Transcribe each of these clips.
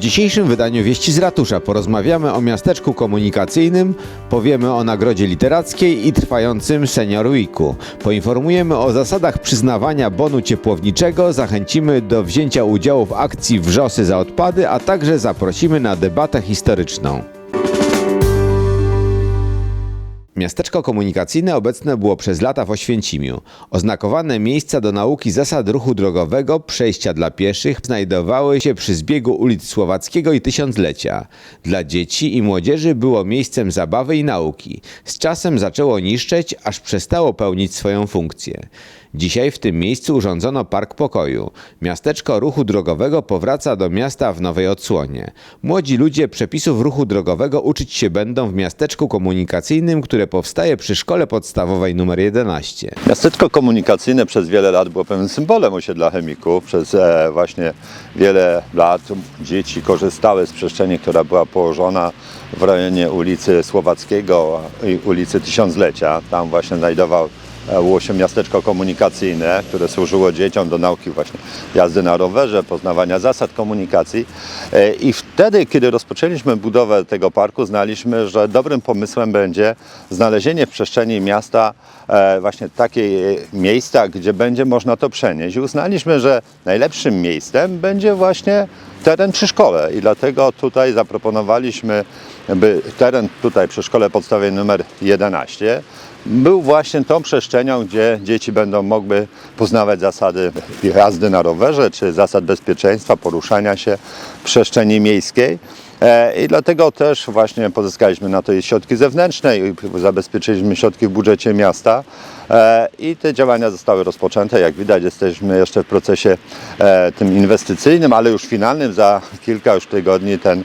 dzisiejszym wydaniu Wieści z Ratusza porozmawiamy o miasteczku komunikacyjnym, powiemy o nagrodzie literackiej i trwającym Senior Weeku. Poinformujemy o zasadach przyznawania bonu ciepłowniczego, zachęcimy do wzięcia udziału w akcji Wrzosy za odpady, a także zaprosimy na debatę historyczną. Miasteczko komunikacyjne obecne było przez lata w Oświęcimiu. Oznakowane miejsca do nauki zasad ruchu drogowego, przejścia dla pieszych znajdowały się przy zbiegu ulic Słowackiego i Tysiąclecia. Dla dzieci i młodzieży było miejscem zabawy i nauki. Z czasem zaczęło niszczeć, aż przestało pełnić swoją funkcję. Dzisiaj w tym miejscu urządzono Park Pokoju. Miasteczko ruchu drogowego powraca do miasta w nowej odsłonie. Młodzi ludzie przepisów ruchu drogowego uczyć się będą w miasteczku komunikacyjnym, które powstaje przy szkole podstawowej nr 11. Miasteczko komunikacyjne przez wiele lat było pewnym symbolem osiedla chemików. Przez e, właśnie wiele lat dzieci korzystały z przestrzeni, która była położona w rejonie ulicy Słowackiego i ulicy Tysiąclecia. Tam właśnie znajdował się miasteczko komunikacyjne, które służyło dzieciom do nauki właśnie jazdy na rowerze, poznawania zasad komunikacji. E, I wtedy, kiedy rozpoczęliśmy budowę tego parku, znaliśmy, że dobrym pomysłem będzie znalezienie w przestrzeni miasta e, właśnie takiej miejsca, gdzie będzie można to przenieść. I uznaliśmy, że najlepszym miejscem będzie właśnie teren przy szkole i dlatego tutaj zaproponowaliśmy, by teren tutaj przy szkole podstawowej numer 11 był właśnie tą przestrzenią, gdzie dzieci będą mogły poznawać zasady jazdy na rowerze, czy zasad bezpieczeństwa, poruszania się w przestrzeni miejskiej. E, I dlatego też właśnie pozyskaliśmy na to środki zewnętrzne i zabezpieczyliśmy środki w budżecie miasta. E, I te działania zostały rozpoczęte. Jak widać, jesteśmy jeszcze w procesie e, tym inwestycyjnym, ale już finalnym. Za kilka już tygodni ten,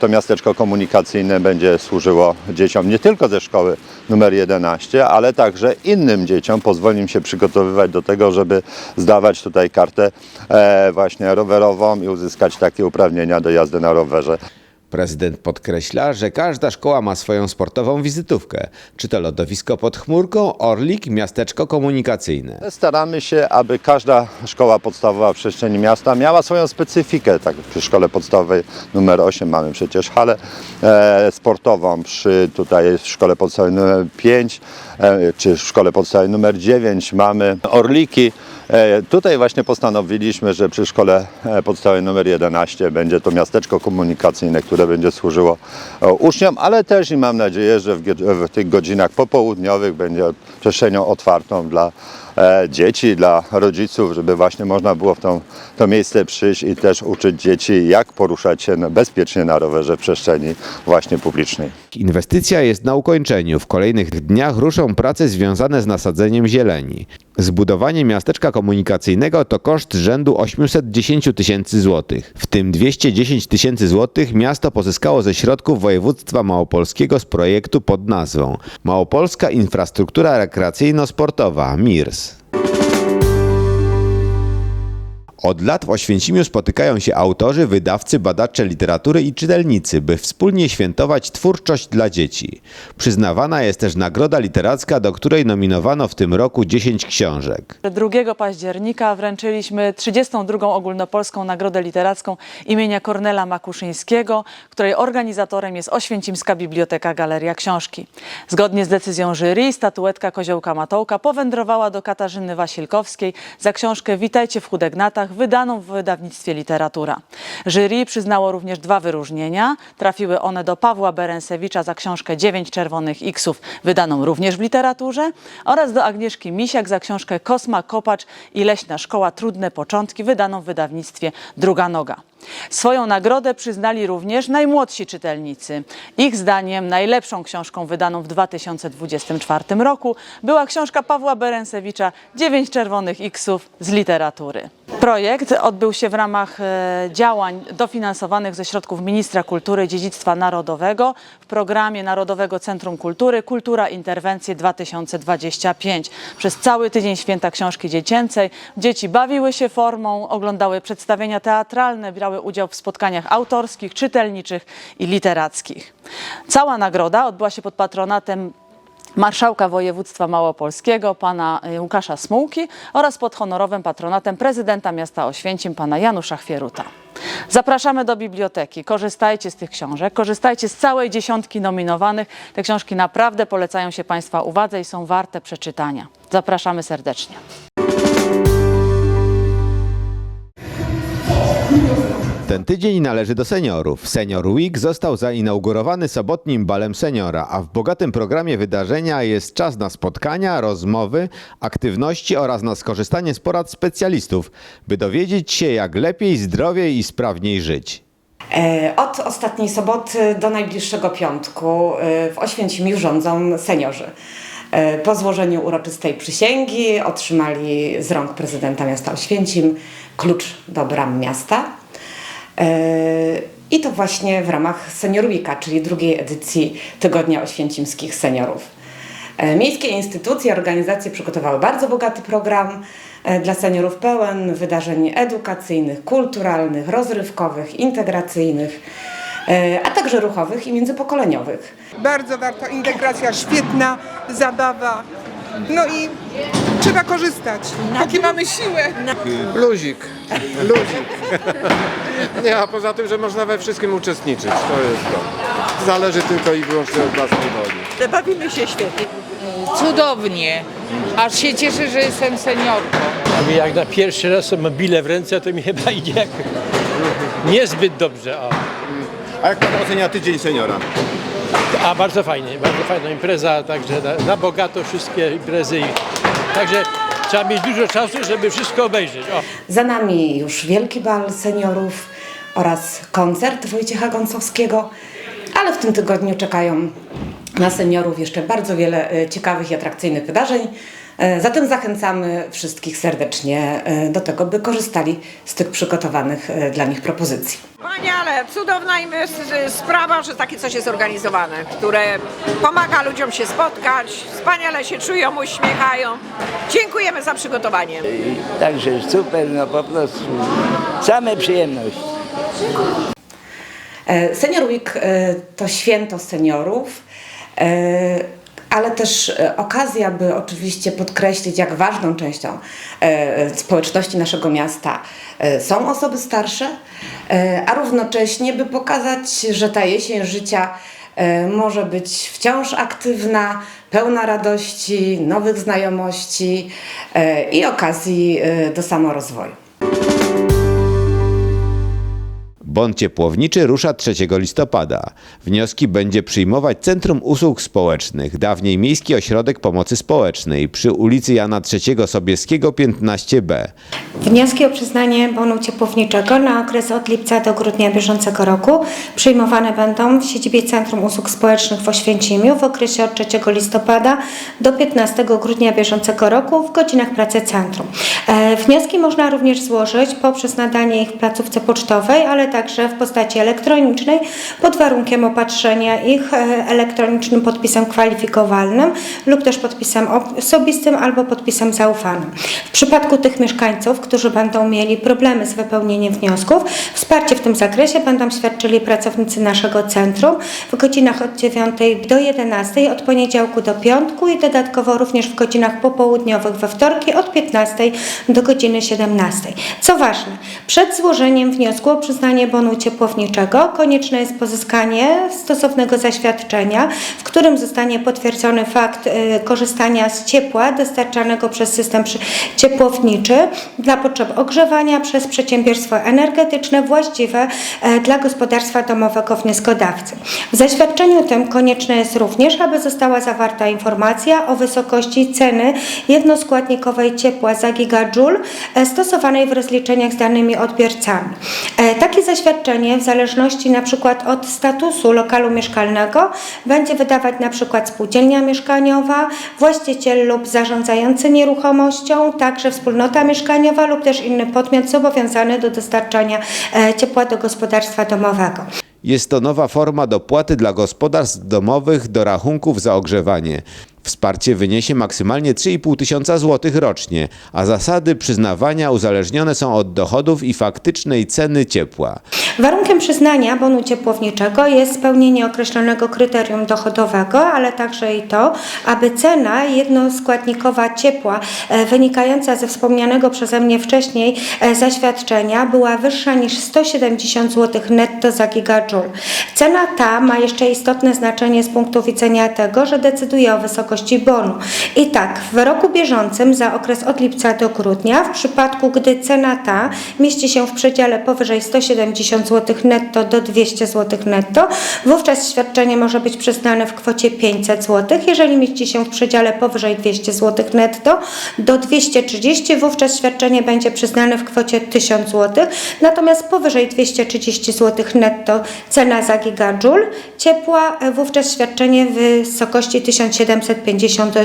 to miasteczko komunikacyjne będzie służyło dzieciom nie tylko ze szkoły numer 11, ale także innym dzieciom. Pozwoli im się przygotowywać do tego, żeby zdawać tutaj kartę właśnie rowerową i uzyskać takie uprawnienia do jazdy na rowerze. Prezydent podkreśla, że każda szkoła ma swoją sportową wizytówkę. Czy to lodowisko pod chmurką, Orlik, miasteczko komunikacyjne. Staramy się, aby każda szkoła podstawowa w przestrzeni miasta miała swoją specyfikę. Tak, przy szkole podstawowej numer 8 mamy przecież halę e, sportową, przy tutaj szkole podstawowej numer 5 e, czy szkole podstawowej numer 9 mamy Orliki. E, tutaj właśnie postanowiliśmy, że przy szkole e, podstawowej numer 11 będzie to miasteczko komunikacyjne, które będzie służyło e, uczniom, ale też i mam nadzieję, że w, w tych godzinach popołudniowych będzie przestrzenią otwartą dla dzieci, dla rodziców, żeby właśnie można było w tą, to miejsce przyjść i też uczyć dzieci, jak poruszać się bezpiecznie na rowerze w przestrzeni właśnie publicznej. Inwestycja jest na ukończeniu. W kolejnych dniach ruszą prace związane z nasadzeniem zieleni. Zbudowanie miasteczka komunikacyjnego to koszt rzędu 810 tysięcy złotych. W tym 210 tysięcy złotych miasto pozyskało ze środków województwa małopolskiego z projektu pod nazwą Małopolska Infrastruktura Rekreacyjno-Sportowa MIRS. Od lat w Oświęcimiu spotykają się autorzy, wydawcy, badacze literatury i czytelnicy, by wspólnie świętować twórczość dla dzieci. Przyznawana jest też nagroda literacka, do której nominowano w tym roku 10 książek. 2 października wręczyliśmy 32. ogólnopolską Nagrodę Literacką imienia Kornela Makuszyńskiego, której organizatorem jest Oświęcimska Biblioteka Galeria Książki. Zgodnie z decyzją jury statuetka Koziołka Matołka powędrowała do Katarzyny Wasilkowskiej za książkę Witajcie w Chudegnatach, wydaną w wydawnictwie Literatura. Jury przyznało również dwa wyróżnienia. Trafiły one do Pawła Berensewicza za książkę Dziewięć Czerwonych Xów, wydaną również w literaturze, oraz do Agnieszki Misiak za książkę Kosma Kopacz i Leśna Szkoła Trudne Początki, wydaną w wydawnictwie Druga Noga. Swoją nagrodę przyznali również najmłodsi czytelnicy. Ich zdaniem najlepszą książką wydaną w 2024 roku była książka Pawła Berensewicza Dziewięć czerwonych Xów z literatury. Projekt odbył się w ramach e, działań dofinansowanych ze środków Ministra Kultury i Dziedzictwa Narodowego w programie Narodowego Centrum Kultury Kultura Interwencje 2025. Przez cały tydzień Święta Książki Dziecięcej dzieci bawiły się formą, oglądały przedstawienia teatralne, brały udział w spotkaniach autorskich, czytelniczych i literackich. Cała nagroda odbyła się pod patronatem marszałka województwa małopolskiego, pana y, Łukasza Smułki oraz pod honorowym patronatem prezydenta miasta Oświęcim, pana Janusza Chwieruta. Zapraszamy do biblioteki. Korzystajcie z tych książek, korzystajcie z całej dziesiątki nominowanych. Te książki naprawdę polecają się Państwa uwadze i są warte przeczytania. Zapraszamy serdecznie. Ten tydzień należy do seniorów. Senior Week został zainaugurowany sobotnim balem seniora, a w bogatym programie wydarzenia jest czas na spotkania, rozmowy, aktywności oraz na skorzystanie z porad specjalistów, by dowiedzieć się jak lepiej, zdrowiej i sprawniej żyć. E, Od ostatniej soboty do najbliższego piątku e, w Oświęcimiu rządzą seniorzy. E, Po złożeniu uroczystej przysięgi otrzymali z rąk prezydenta miasta Oświęcim klucz do bram miasta. E, I to właśnie w ramach Senior Weeka, czyli drugiej edycji Tygodnia Oświęcimskich Seniorów. E, Miejskie instytucje, organizacje przygotowały bardzo bogaty program e, dla seniorów, pełen wydarzeń edukacyjnych, kulturalnych, rozrywkowych, integracyjnych, a także ruchowych i międzypokoleniowych. Bardzo warto, integracja świetna, zabawa. No i trzeba korzystać, póki mamy siłę. Luzik, luzik. Nie, a poza tym, że można we wszystkim uczestniczyć, to jest to. Zależy tylko i wyłącznie od własnej woli. Bawimy się świetnie. Cudownie. Aż się cieszę, że jestem seniorką. Jak na pierwszy raz mam bile w ręce, to mi chyba idzie jak niezbyt dobrze. O. A jak pan ocenia tydzień seniora? A bardzo fajnie, bardzo fajna impreza, także na, na bogato wszystkie imprezy. Także trzeba mieć dużo czasu, żeby wszystko obejrzeć. O. Za nami już Wielki Bal Seniorów oraz koncert Wojciecha Gąsowskiego, ale w tym tygodniu czekają na seniorów jeszcze bardzo wiele e, ciekawych i atrakcyjnych wydarzeń. E, Zatem zachęcamy wszystkich serdecznie e, do tego, by korzystali z tych przygotowanych e, dla nich propozycji. Wspaniale, cudowna im jest sprawa, że takie coś jest organizowane, które pomaga ludziom się spotkać, wspaniale się czują, uśmiechają. Dziękujemy za przygotowanie. Także super, no po prostu same przyjemności. Senior Week to święto seniorów, ale też e, okazja, by oczywiście podkreślić, jak ważną częścią e, społeczności naszego miasta e, są osoby starsze, e, a równocześnie, by pokazać, że ta jesień życia e, może być wciąż aktywna, pełna radości, nowych znajomości e, i okazji e, do samorozwoju. Bon ciepłowniczy rusza 3 listopada. Wnioski będzie przyjmować Centrum Usług Społecznych, dawniej Miejski Ośrodek Pomocy Społecznej przy ulicy Jana III Sobieskiego 15b. Wnioski o przyznanie bonu ciepłowniczego na okres od lipca do grudnia bieżącego roku przyjmowane będą w siedzibie Centrum Usług Społecznych w Oświęcimiu w okresie od 3 listopada do 15 grudnia bieżącego roku w godzinach pracy centrum. E, Wnioski można również złożyć poprzez nadanie ich w placówce pocztowej, ale także w postaci elektronicznej pod warunkiem opatrzenia ich e, elektronicznym podpisem kwalifikowalnym lub też podpisem osobistym albo podpisem zaufanym. W przypadku tych mieszkańców, którzy będą mieli problemy z wypełnieniem wniosków, wsparcie w tym zakresie będą świadczyli pracownicy naszego centrum w godzinach od 9 do 11, od poniedziałku do piątku i dodatkowo również w godzinach popołudniowych we wtorki od 15 do godziny 17. Co ważne, przed złożeniem wniosku o przyznanie bonu ciepłowniczego konieczne jest pozyskanie stosownego zaświadczenia, w którym zostanie potwierdzony fakt y, korzystania z ciepła dostarczanego przez system ciepłowniczy dla potrzeb ogrzewania przez przedsiębiorstwo energetyczne właściwe e, dla gospodarstwa domowego wnioskodawcy. W zaświadczeniu tym konieczne jest również, aby została zawarta informacja o wysokości ceny jednoskładnikowej ciepła za gigajoule e, stosowanej w rozliczeniach z danymi odbiorcami. Takie zaświadczenie w zależności na przykład od statusu lokalu mieszkalnego będzie wydawać na przykład spółdzielnia mieszkaniowa, właściciel lub zarządzający nieruchomością, także wspólnota mieszkaniowa lub też inny podmiot zobowiązany do dostarczania e, ciepła do gospodarstwa domowego. Jest to nowa forma dopłaty dla gospodarstw domowych do rachunków za ogrzewanie. Wsparcie wyniesie maksymalnie 3,5 tysiąca złotych rocznie, a zasady przyznawania uzależnione są od dochodów i faktycznej ceny ciepła. Warunkiem przyznania bonu ciepłowniczego jest spełnienie określonego kryterium dochodowego, ale także i to, aby cena jednoskładnikowa ciepła e, wynikająca ze wspomnianego przeze mnie wcześniej e, zaświadczenia była wyższa niż 170 zł netto za gigajoule. Cena ta ma jeszcze istotne znaczenie z punktu widzenia tego, że decyduje o wysokości bonu. I tak, w roku bieżącym za okres od lipca do grudnia, w przypadku gdy cena ta mieści się w przedziale powyżej 170 zł netto do 200 zł netto, wówczas świadczenie może być przyznane w kwocie 500 zł. Jeżeli mieści się w przedziale powyżej 200 zł netto do 230, wówczas świadczenie będzie przyznane w kwocie 1000 zł. Natomiast powyżej 230 zł netto cena za gigajoule ciepła, e, wówczas świadczenie w wysokości 1750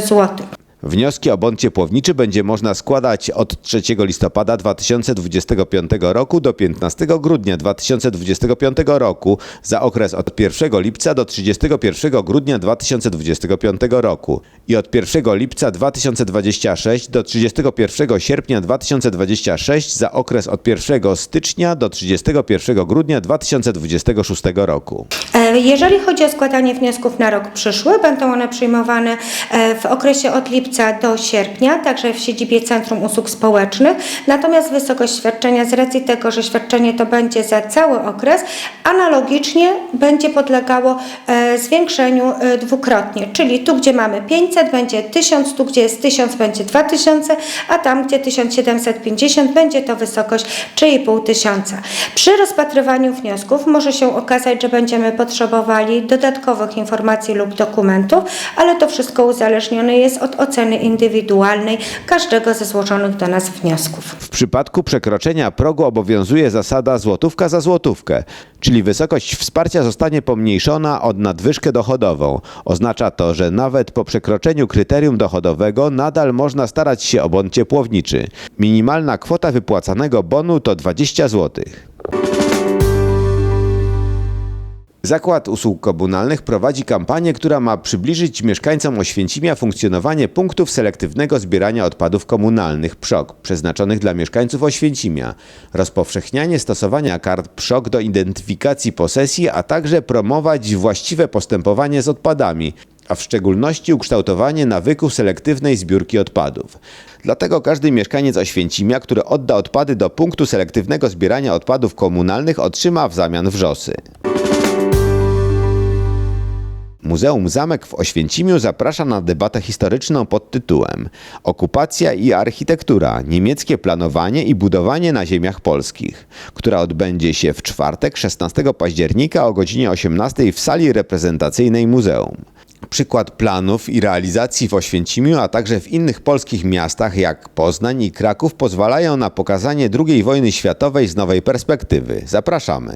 zł. Wnioski o bon ciepłowniczy będzie można składać od 3 listopada 2025 roku do 15 grudnia 2025 roku za okres od 1 lipca do 31 grudnia 2025 roku i od 1 lipca 2026 do 31 sierpnia 2026 za okres od 1 stycznia do 31 grudnia 2026 roku. E, Jeżeli chodzi o składanie wniosków na rok przyszły, będą one przyjmowane e, w okresie od lipca do sierpnia, także w siedzibie Centrum Usług Społecznych. Natomiast wysokość świadczenia z racji tego, że świadczenie to będzie za cały okres, analogicznie będzie podlegało e, zwiększeniu e, dwukrotnie. Czyli tu, gdzie mamy 500, będzie 1000, tu, gdzie jest 1000, będzie 2000, a tam, gdzie 1750, będzie to wysokość 3,5 tysiąca. Przy rozpatrywaniu wniosków może się okazać, że będziemy potrzebowali dodatkowych informacji lub dokumentów, ale to wszystko uzależnione jest od oceny indywidualnej każdego ze złożonych do nas wniosków. W przypadku przekroczenia progu obowiązuje zasada złotówka za złotówkę, czyli wysokość wsparcia zostanie pomniejszona od nadwyżkę dochodową. Oznacza to, że nawet po przekroczeniu kryterium dochodowego nadal można starać się o bon ciepłowniczy. Minimalna kwota wypłacanego bonu to 20 złotych. Zakład Usług Komunalnych prowadzi kampanię, która ma przybliżyć mieszkańcom Oświęcimia funkcjonowanie punktów selektywnego zbierania odpadów komunalnych PSZOK, przeznaczonych dla mieszkańców Oświęcimia, rozpowszechnianie stosowania kart PSZOK do identyfikacji posesji, a także promować właściwe postępowanie z odpadami, a w szczególności ukształtowanie nawyku selektywnej zbiórki odpadów. Dlatego każdy mieszkaniec Oświęcimia, który odda odpady do punktu selektywnego zbierania odpadów komunalnych otrzyma w zamian wrzosy. Muzeum Zamek w Oświęcimiu zaprasza na debatę historyczną pod tytułem Okupacja i architektura niemieckie planowanie i budowanie na ziemiach polskich, która odbędzie się w czwartek 16 października o godzinie 18 w sali reprezentacyjnej muzeum. Przykład planów i realizacji w Oświęcimiu, a także w innych polskich miastach jak Poznań i Kraków pozwalają na pokazanie II wojny światowej z nowej perspektywy. Zapraszamy.